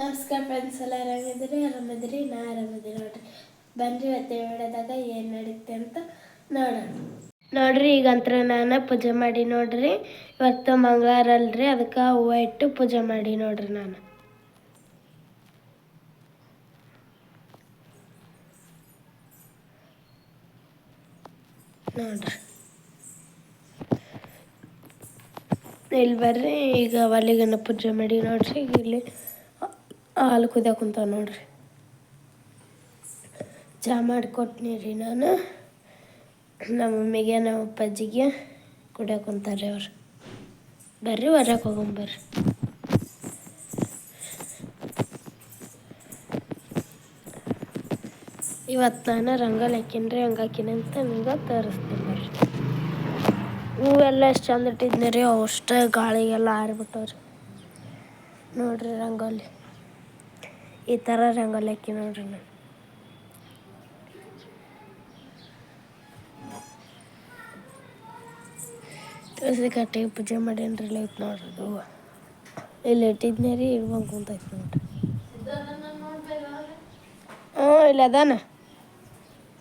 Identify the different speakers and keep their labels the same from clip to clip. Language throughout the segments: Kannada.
Speaker 1: ನಮಸ್ಕಾರ ಫ್ರೆಂಡ್ಸ್ ಎಲ್ಲ ಆರಾಮಿದ್ರಿ ಆರಾಮಿದ್ರಿ ನಾ ಆರಾಮಿದ್ರಿ ನೋಡ್ರಿ. ಬನ್ರಿ ಇವತ್ತು ವಿಡಿಯೋದಾಗ ಏನು ನಡೀತೆ ಅಂತ ನೋಡೋಣ. ನೋಡ್ರಿ ಈಗಂತ್ರ ನಾನು ಪೂಜೆ ಮಾಡಿ ನೋಡ್ರಿ. ಇವತ್ತು ಮಂಗಳವಾರ ಅಲ್ರಿ, ಅದಕ್ಕೆ ಹೂವು ಇಟ್ಟು ಪೂಜೆ ಮಾಡಿ ನೋಡ್ರಿ ನಾನು. ನೋಡ್ರಿ. ಇಲ್ಲಿ ಬರ್ರಿ, ಈಗ ಒಲೆಗನ್ನ ಪೂಜೆ ಮಾಡಿ ನೋಡ್ರಿ, ಇಲ್ಲಿ ಹಾಲು ಕುದಿಯೋ ಕುಂತಾವ ನೋಡ್ರಿ. ಚಹಾ ಮಾಡಿಕೊಟ್ನಿ ರೀ ನಾನು. ನಮ್ಮ ಮಮ್ಮಿಗೆ, ನಮ್ಮ ಅಪ್ಪಾಜಿಗೆ ಕುಡಿಯೋ ಕುಂತಾರೆ ಅವ್ರು. ಬರ್ರಿ ಹೊರಗೆ ಹೋಗೊಂಬರ್ರಿ ಇವತ್ತು ನಾನು ರಂಗೋಲಿ ಹಾಕಿನ್ರಿ ಹಂಗೆ ಹಾಕಿನಿ ಅಂತ ನಿಮ್ಗೆ ತೋರಿಸ್ತೀನಿ ಬರ್ರಿ. ಹೂವೆಲ್ಲ ಎಷ್ಟು ಚಂದ ಇಟ್ಟಿದ್ನಿ ರೀ, ಅವು ಅಷ್ಟೇ ಗಾಳಿಗೆಲ್ಲ ಆರಿಬಿಟ್ಟವ್ರಿ. ನೋಡ್ರಿ ರಂಗೋಲಿ. ಈ ಥರ ರಂಗೋಲಿ ಹಾಕಿ ನೋಡ್ರಿ ನಾನು ತುಳಸಿ ಕಟ್ಟಿಗೆ ಪೂಜೆ ಮಾಡೇನ್ರಿ ಐತೆ ನೋಡ್ರಿ ಅದು ಇಲ್ಲಿ ಇಟ್ಟಿದ್ನಿ ರೀ ಇಳ್ಬಂಗೆ ಕುಂತೈತೆ ನೋಡ್ರಿ. ಹ್ಞೂ, ಇಲ್ಲ ಅದಾನ?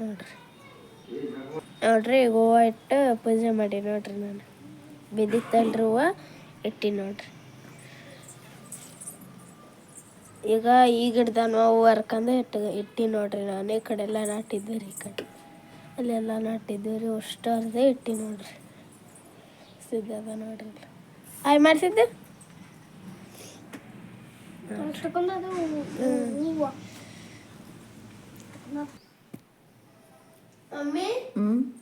Speaker 1: ನೋಡ್ರಿ. ನೋಡ್ರಿ, ಹೂವು ಇಟ್ಟು ಪೂಜೆ ಮಾಡಿ ನೋಡ್ರಿ ನಾನು. ಬಿದ್ದಿತ್ತಲ್ರಿ ಹೂವು ಇಟ್ಟಿ ನೋಡ್ರಿ. ಈಗ ಈ ಗಿಡದ ನಾವು ಹರ್ಕಂದು ಇಟ್ಟು ಇಟ್ಟಿ ನೋಡ್ರಿ ನಾನು. ಈ ಕಡೆ ಎಲ್ಲ ನಾಟಿದ್ದೆ ರೀ ಈ ಕಡೆ. ಅಲ್ಲೆಲ್ಲ ನಾಟಿದ್ವಿ ರೀ ಅಷ್ಟು ಅರ್ಧೆ ಇಟ್ಟಿ ನೋಡ್ರಿ. ಸಿದ್ಧದ ನೋಡ್ರಿ. ಆಯ್ ಮಾಡಿಸಿದ್ದೆ ಮಮ್ಮಿ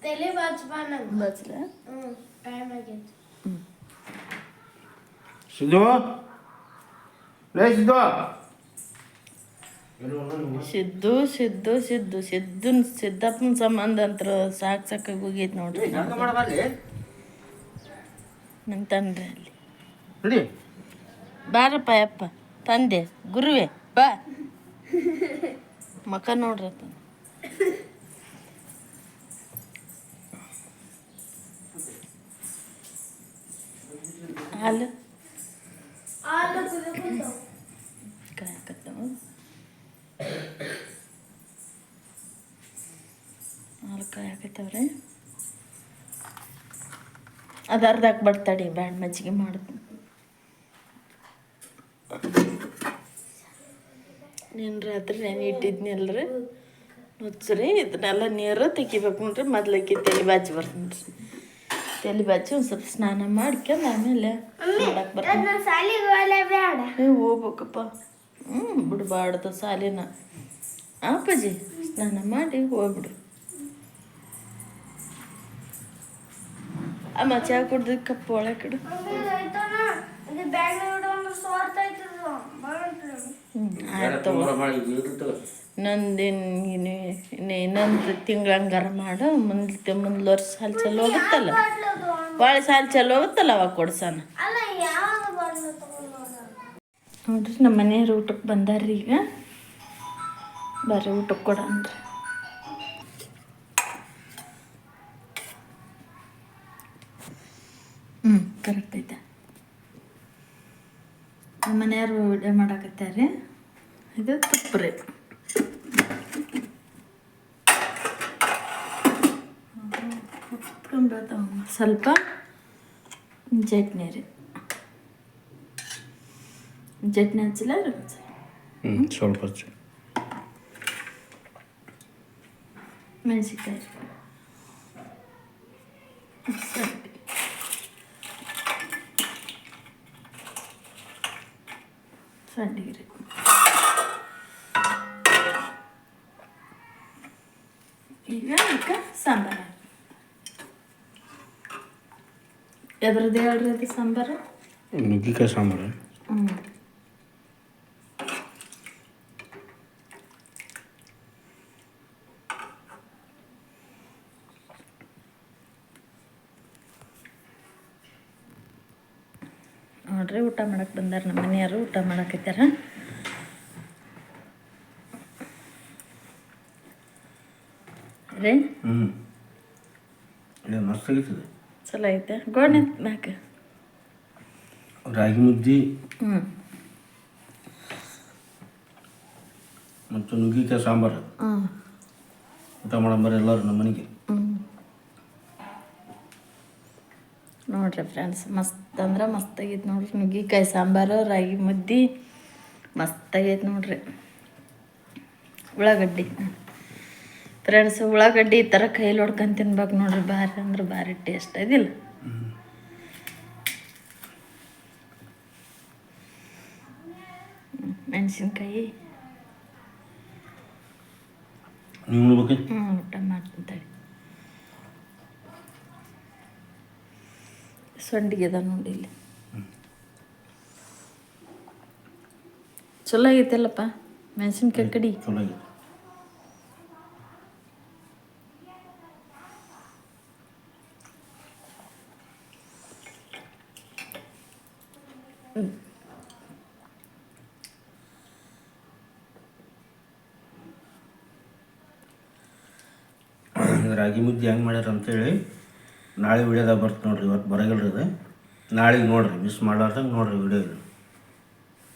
Speaker 1: ತಲೆ ಬಾಚ್ಬಾ ನಂಗೆ.
Speaker 2: ಬಚ್ಲ
Speaker 1: ಹ್ಞೂ ಟೈಮ್ ಆಗೈತಿ
Speaker 3: ಸಿದ್ದು? ಲೇ ಸಿದ್ದು?
Speaker 2: ಸಿದ್ದು ಸಿದ್ದು ಸಿದ್ದು ಸಿದ್ದನ್ ಸಿದ್ದಪ್ಪನ ಸಂಬಂಧ ಅಂತ ಸಾಕು ಸಾಕಾಗಿ ಹೋಗೈತೆ ನೋಡ್ರಿ. ತಂದೆ ಅಲ್ಲಿ. ಬಾರಪ್ಪ ಯಪ್ಪ ತಂದೆ ಗುರುವೆ ಬಾ. ಮಕ ನೋಡ್ರಿ ಹಾಲು. ಹಾಲು ಹಾಲು ಕಾಯಕತ್ತವ್ರಿ ಅದು ಅರ್ಧ ಹಾಕ್ಬಿಡ್ತಾಡಿ ಬ್ಯಾಂಡ್ ಮಜ್ಜಿಗೆ ಮಾಡುದು. ನೀನು ರಾತ್ರಿ ನಾನು ಇಟ್ಟಿದ್ನಲ್ರಿ ನುಚ್ಚರಿ ಇದನ್ನೆಲ್ಲ ನೀರು ತೆಗಿಬೇಕು ನೋಡ್ರಿ ಮೊದ್ಲಕ್ಕೆ ತಲೆ ಬಾಜಿ ಬರ್ತೀನಿ ರೀ ತಲೆ ಬಾಜಿ ಒಂದು ಸ್ವಲ್ಪ ಸ್ನಾನ ಮಾಡ್ಕೊಂಡು ಆಮೇಲೆ ಮಾಡಕ್ಕೆ ಬರ್ತೀನಿ. ಹೋಗ್ಬೇಕಪ್ಪ. ಹ್ಞೂ ಬಿಡಬಾರ್ದು ಸಾಲಿನ. ಅಪ್ಪಾಜಿ ಸ್ನಾನ ಮಾಡಿ ಹೋಗ್ಬಿಡು. ಅಮ್ಮ ಚಾ ಕುಡ್ದು ಕಪ್ಪು ಒಳಗೆ ಕಡು ನಂದೇನು ಇನ್ನೊಂದು ತಿಂಗಳು ಹಂಗಾರ ಮಾಡು. ಮುಂದೆ ಮುಂದೆ ವರ್ಷ ಸಾಲ ಚಲೋ ಹೋಗುತ್ತಲ್ಲ? ಭಾಳ ಸಾಲ ಚಲೋ ಹೋಗುತ್ತಲ್ಲ ಅವಾಗ ಕೊಡ್ಸಾನ? ನೋಡ್ರಿ ನಮ್ಮ ಮನೆಯವ್ರು ಊಟಕ್ಕೆ ಬಂದಾರ್ರಿ ಈಗ ಬರ್ರಿ ಊಟಕ್ಕೆ ಕೊಡನ್ರಿ ಹ್ಞೂ ಕರೆಕ್ಟ್ ಐತೆ. ನಮ್ಮ ಮನೆಯವರು ವಿಡಿಯೋ ಮಾಡಾಕತ್ತಾರೆ. ಇದು ತುಪ್ಪ ರೀ ಸ್ವಲ್ಪ ಚಟ್ನಿ ರೀ ಚಟ್ನಿ ಹಚ್ಚಲ ರೀ
Speaker 3: ಸ್ವಲ್ಪ.
Speaker 2: ಮೆಣಸಿನ್ಕಾಯಿ. ಸರಿ ಸಂಡಿಗೆ ರೀ ಈಗ ಅದಕ್ಕೆ ಸಾಂಬಾರು ಎದ್ರದ್ದು ಹೇಳ್ರಿ ಅದು ಸಾಂಬಾರು?
Speaker 3: ನುಗ್ಗಿಕಾಯಿ ಸಾಂಬಾರು.
Speaker 2: ಹ್ಞೂ ನೋಡ್ರಿ ಊಟ ಮಾಡಕ್ಕೆ ಬಂದಾರ ನಮ್ಮ ಮನೆಯವರು ಊಟ ಮಾಡಕತ್ತಾರ ರೀ?
Speaker 3: ಹ್ಞೂ ಮಸ್ತ್ ಆಗಿರ್ತದೆ.
Speaker 2: ಚಲೋ ಐತೆ. ಗೋಣಿ ಮ್ಯಾಕ
Speaker 3: ರಾಗಿ ಮುದ್ದೆ
Speaker 2: ಹ್ಞೂ
Speaker 3: ಮತ್ತು ನುಗ್ಗಿಕಾಯಿ ಸಾಂಬಾರು.
Speaker 2: ಹ್ಞೂ
Speaker 3: ಊಟ ಮಾಡಂಬರ ಎಲ್ಲರೂ ನಮ್ಮ ಮನೆಗೆ.
Speaker 2: ನೋಡ್ರಿ ಫ್ರೆಂಡ್ಸ್ ಮಸ್ತ್ ಅಂದ್ರೆ ಮಸ್ತಾಗೈತೆ ನೋಡ್ರಿ. ನುಗ್ಗಿಕಾಯಿ ಸಾಂಬಾರು ರಾಗಿ ಮುದ್ದೆ ಮಸ್ತಾಗೈತೆ ನೋಡ್ರಿ. ಉಳ್ಳಾಗಡ್ಡಿ. ಫ್ರೆಂಡ್ಸ್ ಉಳ್ಳಾಗಡ್ಡಿ ಈ ಥರ ಕೈಲಿ ಹೊಡ್ಕೊಂಡು ತಿನ್ಬೇಕು ನೋಡ್ರಿ. ಭಾರಿ ಅಂದ್ರೆ ಭಾರಿ ಟೇಸ್ಟ್ ಇದಿಲ್ಲ. ಮೆಣಸಿನ್ಕಾಯಿ. ಹ್ಞೂ ಊಟ ಮಾಡ್ತೀನಿ ಸೊಂಡಿಗೆ ಅದ ನೋಡಿ ಇಲ್ಲಿ. ಚಲೋ ಆಗೈತಲ್ಲಪ್ಪ? ಮೆಣಸಿನ್ಕಾಯಿ ಕಡಿ?
Speaker 3: ರಾಗಿ ಮುದ್ದೆ ಹೆಂಗೆ ಮಾಡ್ಯಾರ ಅಂತೇಳಿ ನಾಳೆ ವಿಡಿಯೋದಾಗ ಬರ್ತು ನೋಡ್ರಿ ಇವತ್ತು ಬರಗಲ್ರಿ ಅದು. ನಾಳೆಗೆ ನೋಡ್ರಿ ಮಿಸ್ ಮಾಡ್ಲಾರ್ದಂಗೆ ನೋಡ್ರಿ ವಿಡಿಯೋ ಇದು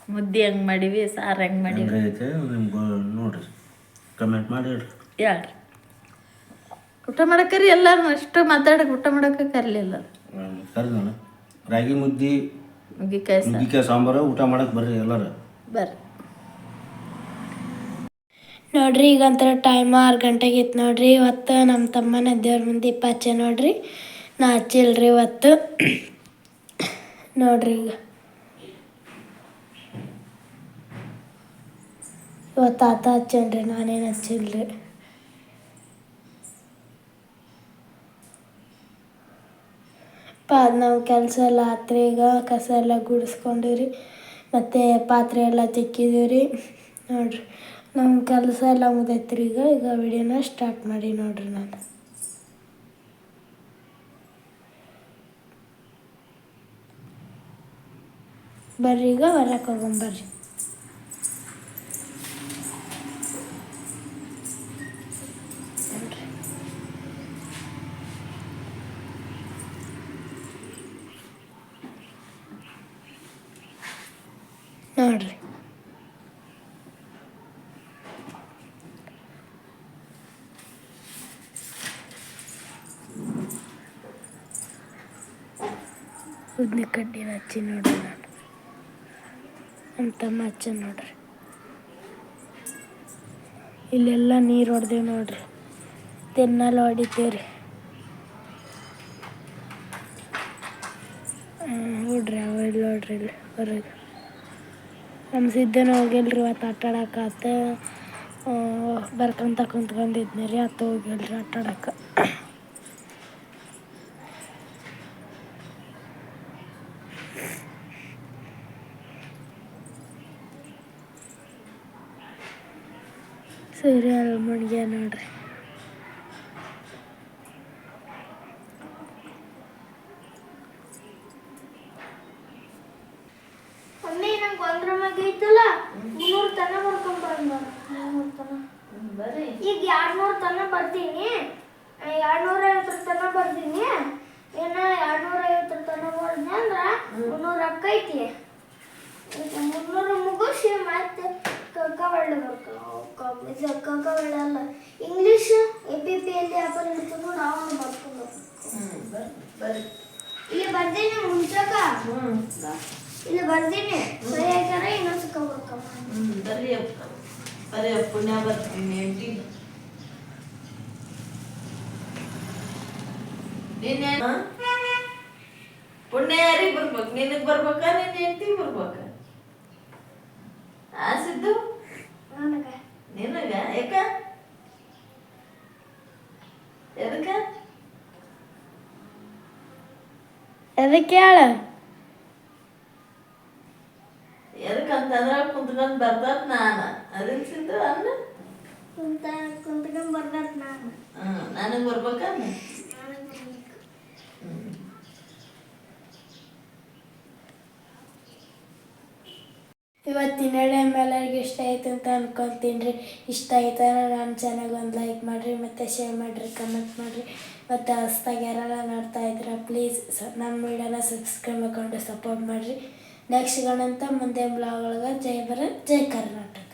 Speaker 2: ಮುದ್ದೆ ಹೆಂಗೆ ಮಾಡಿವಿ ಸಾರು ಹೆಂಗೆ ಮಾಡಿವಿ?
Speaker 3: ಐತೆ ನಿಮ್ಗೆ ನೋಡ್ರಿ ಕಮೆಂಟ್ ಮಾಡಿ ಹೇಳ್ರಿ.
Speaker 2: ಹೇಳ್ರಿ. ಊಟ ಮಾಡಕ್ಕರಿ ಎಲ್ಲರೂ ಅಷ್ಟು ಮಾತಾಡಕ್ಕೆ ಊಟ ಮಾಡಕ್ಕೆ ಕರಲಿಲ್ಲ
Speaker 3: ಕರೆದ ರಾಗಿ ಮುದ್ದೆ
Speaker 2: ನುಗ್ಗಿಕಾಯಿ
Speaker 3: ಸಾಂಬಾರು. ಊಟ ಮಾಡಕ್ಕೆ ಬರ್ರಿ ಎಲ್ಲರೂ.
Speaker 2: ಬರ್ರಿ.
Speaker 1: ನೋಡ್ರಿ ಈಗ ಒಂಥರ ಟೈಮ್ ಆರು ಗಂಟೆಗೆ ಇತ್ತು ನೋಡ್ರಿ. ಇವತ್ತು ನಮ್ಮ ತಮ್ಮನ ದೇವ್ರ ಮುಂದೆ ದೀಪ ನೋಡ್ರಿ. ನಾ ಹಚ್ಚಿಲ್ರಿ ಇವತ್ತು. ನೋಡ್ರಿ ಈಗ. ಇವತ್ತು ಆತ ಹಚ್ಚೇನ್ರಿ, ನಾನೇನು ಹಚ್ಚಿಲ್ರಿ. ಪಾ ನಾವು ಕೆಲಸ ಎಲ್ಲ ಆತ್ರಿ ಈಗ. ಕಸ ಎಲ್ಲ ಗುಡಿಸ್ಕೊಂಡಿವ್ರಿ. ಮತ್ತು ಪಾತ್ರೆ ಎಲ್ಲ ತಿಕ್ಕಿದೀವಿ ನೋಡ್ರಿ. ನಮ್ಮ ಕೆಲಸ ಎಲ್ಲ ಮುಗೈತ್ರಿ ಈಗ ಈಗ ವಿಡಿಯೋನ ಸ್ಟಾರ್ಟ್ ಮಾಡಿ ನೋಡ್ರಿ ನಾನು. ಬರ್ರಿ ಈಗ ಹೊರಕ್ಕೆ ಹೋಗೊಂಬರ್ರಿ ನೋಡ್ರಿ ಉದ್ನಿ ಕಡ್ಡಿನ ಹಚ್ಚಿ ನೋಡ್ರಿ ನಾನು. ನಮ್ಮ ತಮ್ಮ ಹಚ್ಚ ನೋಡ್ರಿ. ಇಲ್ಲೆಲ್ಲ ನೀರು ಹೊಡೆದೇವು ನೋಡ್ರಿ. ತಿನ್ನಲ್ಲ ಹೊಡಿತೇವ್ರಿ. ನೋಡ್ರಿ ಅವ ನೋಡ್ರಿ ಇಲ್ಲಿ ಹೊರಗೆ. ನಮ್ಮ ಸಿದ್ದನ ರೀ ಇವತ್ತು ಆಟ ಆಡಕ್ಕೆ ಬರ್ಕೊಂತ ಕುಂತ್ಕೊಂಡಿದ್ನಿ ರೀ ಅತ್ತ ಹೋಗಿಲ್ರಿ ಆಟ ಆಡಕ್ಕೆ ಸೂರ್ಯ ಮುಳುಗ್ಯ ನೋಡ್ರಿ.
Speaker 4: ಮಮ್ಮಿ ನಂಗೆ ಒಂದ್ರ ತನ ಬರ್ಕೊಂಡ್ ಬಂದ ಮುನ್ನೂರು ಈಗ ಬರ್ತೀನಿ. ಐವತ್ತರ ತನ ಬರ್ತೀನಿ. ಏನ ಎರಡ್ನೂರ ಐವತ್ತರ ತನ ಬರ್ತೀನಿ ಅಂದ್ರ ಅಕ್ಕೈತಿ. ಮುನ್ನೂರು ಮುಗಿಸಿ ಮತ್ತೆ ಕಕ್ಕ ಒಳ್ಳೆ ಬರ್ಕೊಂಡು ಇದು ಕಕ್ಕ ಒಳ್ಳೆ ಅಲ್ಲ ಇಂಗ್ಲೀಷ್ ಎ ಪಿ ಪಿ ಎಲ್ಲಿ ವ್ಯಾಪಾರ ಇರ್ತದೋ ನಾವು ಬರ್ಕೊಂಡು ಇಲ್ಲಿ ಬರ್ತೀನಿ ಮುಂಚಕ ಇಲ್ಲಿ ಬರ್ತೀನಿ ಸರಿ ಆಯ್ತಾರ ಇನ್ನೊಂದು ಸುಕ್ಕ ಬರ್ಕೊಂಡ್
Speaker 2: ಬರ್ರಿ ಅಪ್ಪ ಅಪ್ಪ ಪುಣ್ಯ ಬರ್ತೀನಿ ಎಂಟಿ ನೀನೇ ಪುಣ್ಯ ಯಾರಿಗೆ ಬರ್ಬೇಕು? ನಿನಗೆ ಬರ್ಬೇಕಾ? ನಿನ್ನ ಹೆಂಡತಿಗೆ ಬರ್ಬೇಕಾ? ಆ ಸಿದ್ದು
Speaker 4: ನನಗೆ
Speaker 2: ನಿನಗ ಯಾಕ ಎದಕ್ಕ
Speaker 1: ಅದಕ್ಕೆ ಹೇಳ
Speaker 2: ಎದಕ್ಕಂತಂದ್ರ ಕುಂತ್ಕೊಂಡ್ ಬರ್ತಾರ ನಾನ ಅದನ್ ಸಿದ್ದು ಅನ್ನ
Speaker 4: ಕುಂತ ಕುಂತ್ಕೊಂಡ್ ಬರ್ದಾರ ನಾನು
Speaker 2: ಹ್ಮ್ ನನಗ್ ಬರ್ಬೇಕನ್ನ
Speaker 1: ಇವತ್ತಿನ ಟೈಮ್ ಎಲ್ಲರಿಗೂ ಇಷ್ಟ ಆಯ್ತು ಅಂತ ಅನ್ಕೊಂತೀನಿ ರೀ. ಇಷ್ಟ ಆಯ್ತಾ ನಮ್ಮ ಚೆನ್ನಾಗಿ ಒಂದು ಲೈಕ್ ಮಾಡಿರಿ, ಮತ್ತು ಶೇರ್ ಮಾಡಿರಿ ಕಮೆಂಟ್ ಮಾಡಿರಿ. ಮತ್ತು ಹೊಸ್ದಾಗಿ ಯಾರೆಲ್ಲ ನೋಡ್ತಾ ಇದ್ರೆ ಪ್ಲೀಸ್ ನಮ್ಮ ವೀಡಿಯೋನ ಸಬ್ಸ್ಕ್ರೈಬ್ ಮಾಡ್ಕೊಂಡು ಸಪೋರ್ಟ್ ಮಾಡಿರಿ. ನೆಕ್ಸ್ಟ್ ಗಣಂತ ಮುಂದೆ ಬ್ಲಾಗ್ ಒಳಗೆ ಜೈ ಬರ ಜೈ ಕರ್ನಾಟಕ.